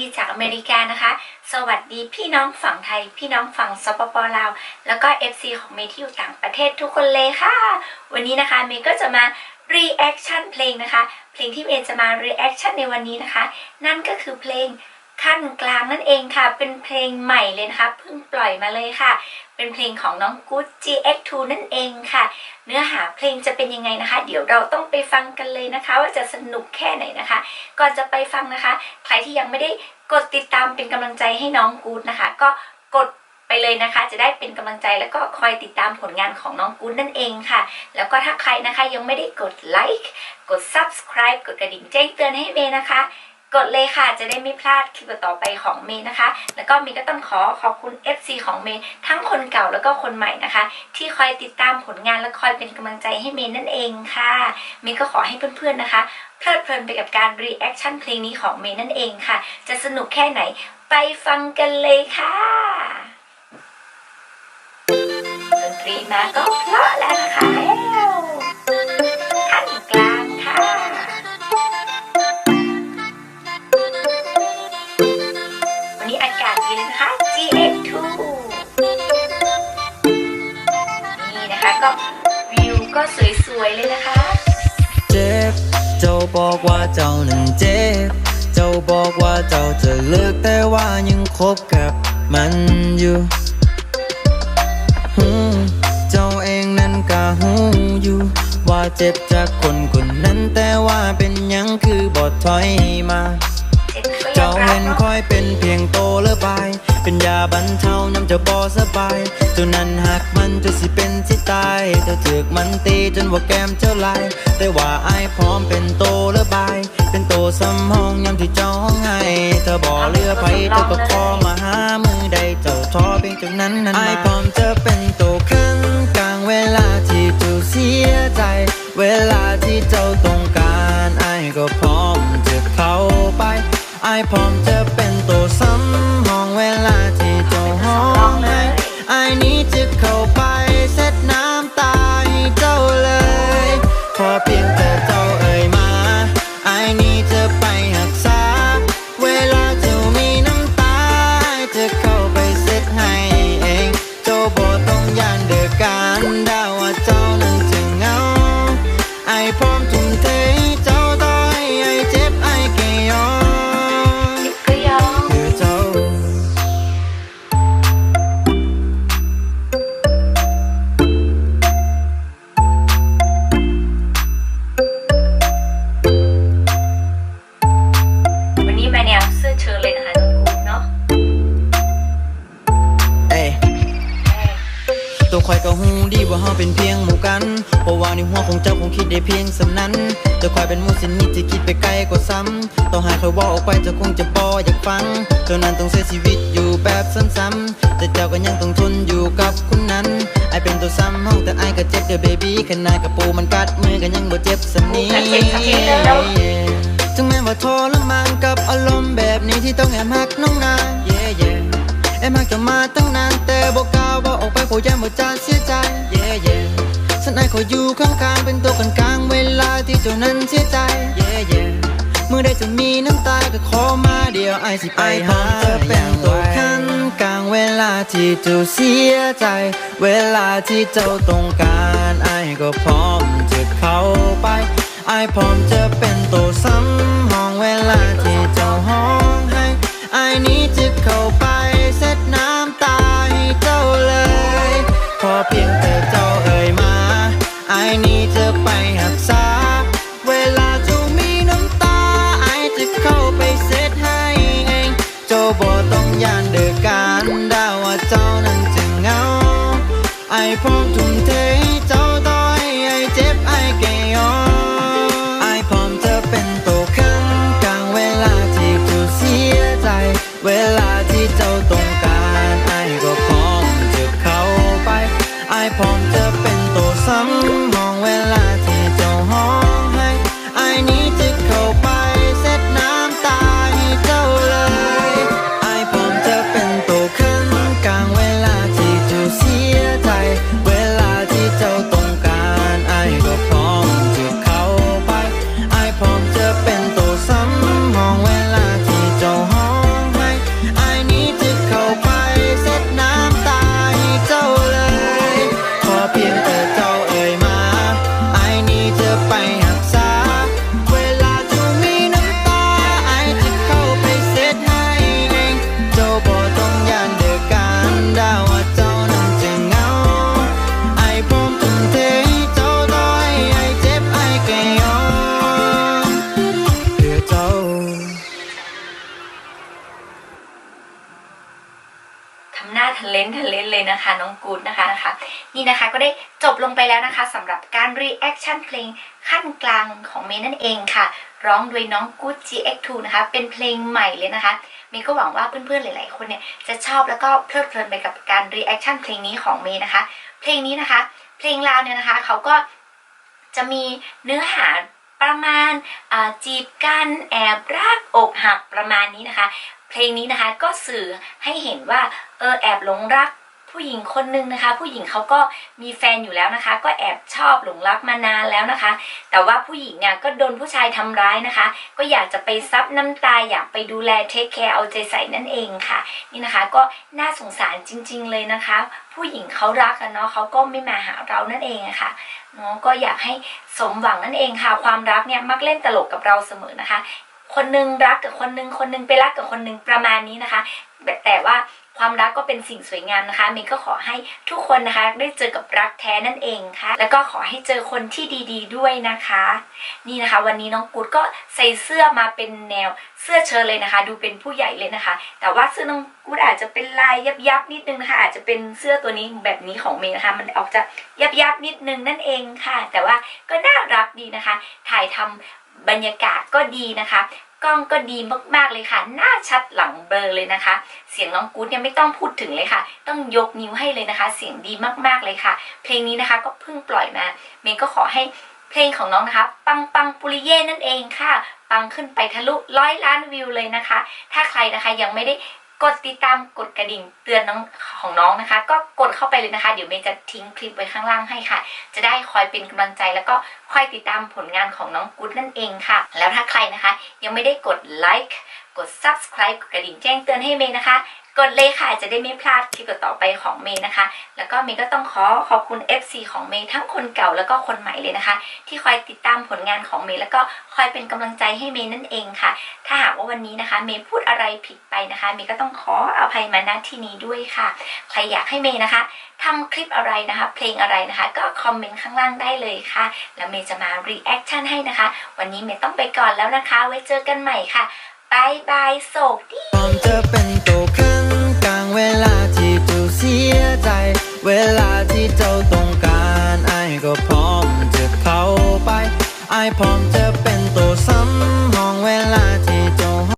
ดีจากอเมริกานะคะ สวัสดีพี่น้องฝั่งไทย พี่น้องฝั่งสปปลาว แล้วก็ FC ของเมย์ที่อยู่ต่างประเทศทุกคนเลยค่ะ วันนี้นะคะเมย์ก็จะมา reaction เพลงนะคะ เพลงที่เมย์จะมา reaction ในวันนี้นะคะ นั่นก็คือเพลง ขั้นกลางนั่นเองค่ะ เป็นเพลงใหม่เลยนะคะเพิ่งปล่อยมาเลยค่ะ เป็นเพลงของน้องกู๊ด GX2 นั่นเองค่ะ เนื้อหาเพลงจะเป็นยังไงนะคะ เดี๋ยวเราต้องไปฟังกันเลยนะคะ ว่าจะสนุกแค่ไหนนะคะ ก่อนจะไปฟังนะคะ ใครที่ยังไม่ได้กดติดตามเป็นกำลังใจให้น้องกู๊ดนะคะ ก็กดไปเลยนะคะ จะได้เป็นกำลังใจแล้วก็คอยติดตามผลงานของน้องกู๊ดนั่นเองค่ะ แล้วก็ถ้าใครนะคะยังไม่ได้กดไลค์กด subscribe กดกระดิ่งแจ้งเตือนให้เมย์นะคะ กดเลยค่ะจะได้ไม่พลาดคลิปต่อไปของเมย์นะคะ แล้วก็เมย์ก็ต้องขอขอบคุณ FC ของเมย์ทั้งคนเก่าแล้วก็คนใหม่นะคะ ที่คอยติดตามผลงานและคอยเป็นกำลังใจให้เมย์นั่นเองค่ะเมย์ก็ขอให้เพื่อนๆนะคะเพลิดเพลินไปกับการ reaction เพลงนี้ของเมย์นั่นเองค่ะ จะสนุกแค่ไหนไปฟังกันเลยค่ะดนตรีมาก็เพราะแล้วนะคะ อากาศดีเลยนะคะ GX2 นี่นะคะก็วิวก็สวยๆเลยนะคะ เจ็บ เจ้าบอกว่าเจ้านั้นเจ็บ เจ้าบอกว่าเจ้าจะเลิกแต่ว่ายังคบกับมันอยู่หูเจ้าเองนั้นก็หูอยู่ ว่าเจ็บจากคนคนนั้นแต่ว่าเป็นยังคือบอดถอยมา จ้าเห็นค่อยเป็นเพียงโตหรือบาย เป็นยาบรรเทายำเจะบอสบายเจ้านั้นหักมันจนสิเป็นสิตายเจ้าถึกมันตีจนว่าแก้มเจ้าลายแต่ว่าไอายพร้อมเป็นโตหรือบาย เป็นโตสำห้องยำที่เจ้าห้องให้เธอบ่เลือไผเธอก็ขอมาหามือใดเจ้าท้อเพียงเท่านั้นนั้นไอายพร้อมจะเป็นโตครั้งกลางเวลาที่เจ้าเสียใจ เวลา พร้อมจะเป็นตัวซ้ำห้องเวลาที่เจ้าห้องให้อายนี้จะเข้าไป ในหัวของเจ้าคงคิดได้เพียงสำนั้นแต่คอยเป็นหมู่สนิทที่คิดไปไกลกว่าซ้ำต่อให้คอยเว่าออกไปเจ้าคงจะบ่อยากฟังเจ้านั้นต้องเสียชีวิตอยู่แบบซ้ำๆแต่เจ้าก็ยังต้องทนอยู่กับคนนั้นไอายเป็นตัวซ้ำห้องแต่ไอายก็เจ็บเด้อเบบี้ขนาดกระปูมันกัดมือก็ยังบ่เจ็บสำนี้เจ็บสำนี้เลยเนอะถึงแม้ว่าทรมานกับอารมณ์แบบนี้ที่ต้องแอบหักน้องนาง yeah, yeah แอบหักจะมาตั้งนานแต่บอกกล้าวว่าออกไปโผยังบ่จาเสียใจ yeah, yeah ฉันไอ้ขอยู่ข้างๆเป็นตัวกลางเวลาที่เจ้านั้นเสียใจ yeah, yeah เมื่อใดจะมีน้ำตาก็ขอมาเดียวไอสิไปหาจะเป็นตัวคันกลางเวลาที่เจ้าเสียใจ เวลาที่เจ้าต้องการไอก็พร้อมจะเข้าไปไอพร้อมจะเป็นตัว นะคะน้องกูดนะคะนะคะ นี่นะคะก็ได้จบลงไปแล้วนะคะสำหรับการ reaction เพลงขั้นกลางของเมย์นั่นเองค่ะ ร้องโดยน้องกูด GX2 นะคะ เป็นเพลงใหม่เลยนะคะเมย์ก็หวังว่าเพื่อนๆหลาย ๆ คนเนี่ยจะชอบแล้วก็เพลิดเพลินไปกับการ reaction เพลงนี้ของเมย์นะคะ เพลงนี้นะคะ เพลงลาวเนี่ยนะคะเขาก็จะมีเนื้อหา ประมาณจีบกันแอบรักอกหักประมาณนี้นะคะ เพลงนี้นะคะก็สื่อให้เห็นว่าเออแอบหลงรัก ผู้หญิงคนนึงนะคะ ผู้หญิงเขาก็มีแฟนอยู่แล้วนะคะ ก็แอบชอบหลงรักมานานแล้วนะคะ แต่ว่าผู้หญิงเนี่ยก็โดนผู้ชายทำร้ายนะคะ ก็อยากจะไปซับน้ำตาอยากไปดูแลเทคแคร์เอาใจใส่นั่นเองค่ะ นี่นะคะก็น่าสงสารจริง ๆ เลยนะคะ ผู้หญิงเขารักกันเนาะเขาก็ไม่มาหาเรานั่นเองอะค่ะเนาะก็อยากให้สมหวังนั่นเองค่ะ ความรักเนี่ยมักเล่นตลกกับเราเสมอนะคะ คนหนึงรักกับคนหนึงคนหนึงไปรักกับคนหนึงประมาณนี้นะคะ แต่ว่า ความรักก็เป็นสิ่งสวยงามนะคะเมย์ก็ขอให้ทุกคนนะคะได้เจอกับรักแท้นั่นเองค่ะ แล้วก็ขอให้เจอคนที่ดีๆด้วยนะคะ นี่นะคะ วันนี้น้องกูดก็ใส่เสื้อมาเป็นแนวเสื้อเชิ้ตเลยนะคะ ดูเป็นผู้ใหญ่เลยนะคะ แต่ว่าเสื้อน้องกูดอาจจะเป็นลายยับยับๆนิดนึงนะคะ อาจจะเป็นเสื้อตัวนี้แบบนี้ของเมย์นะคะ มันออกจะยับยับๆนิดนึงนั่นเองค่ะ แต่ว่าก็น่ารักดีนะคะ ถ่ายทำบรรยากาศก็ดีนะคะ กล้องก็ดีมากๆเลยค่ะ หน้าชัดหลังเบลอเลยนะคะ เสียงน้องกู๊ดเนี่ยไม่ต้องพูดถึงเลยค่ะ ต้องยกนิ้วให้เลยนะคะ เสียงดีมากๆเลยค่ะ เพลงนี้นะคะก็เพิ่งปล่อยมา เมย์ก็ขอให้เพลงของน้องนะคะ ปังปังปุริเย่นั่นเองค่ะ ปังขึ้นไปทะลุร้อยล้านวิวเลยนะคะ ถ้าใครนะคะยังไม่ได้ กดติดตามกดกระดิ่งเตือนน้องของน้องนะคะ ก็กดเข้าไปเลยนะคะ เดี๋ยวเมย์จะทิ้งคลิปไว้ข้างล่างให้ค่ะ จะได้คอยเป็นกำลังใจแล้วก็คอยติดตามผลงานของน้องกุ๊ดนั่นเองค่ะ แล้วถ้าใครนะคะ ยังไม่ได้กดไลค์กด subscribe กดกระดิ่งแจ้งเตือนให้เมย์นะคะ กดเลยค่ะจะได้ไม่พลาดคลิปต่อไปของเมย์นะคะ แล้วก็เมย์ก็ต้องขอขอบคุณ FC ของเมย์ทั้งคนเก่าแล้วก็คนใหม่เลยนะคะ ที่คอยติดตามผลงานของเมย์แล้วก็คอยเป็นกำลังใจให้เมย์นั่นเองค่ะ ถ้าหากว่าวันนี้นะคะ เมย์พูดอะไรผิดไปนะคะ เมย์ก็ต้องขออภัยมาณที่นี้ด้วยค่ะ ใครอยากให้เมย์นะคะทำคลิปอะไรนะคะ เพลงอะไรนะคะ ก็คอมเมนต์ข้างล่างได้เลยค่ะ แล้วเมย์จะมา reaction ให้นะคะ วันนี้เมย์ต้องไปก่อนแล้วนะคะ ไว้เจอกันใหม่ค่ะ บายบายโศกดีพร้อมจะเป็นตัวขึ้นกลางเวลาที่เจ้าเสียใจ เวลาที่เจ้าต้องการไอ้ก็พร้อมจะเข้าไปไอ้พร้อมจะเป็น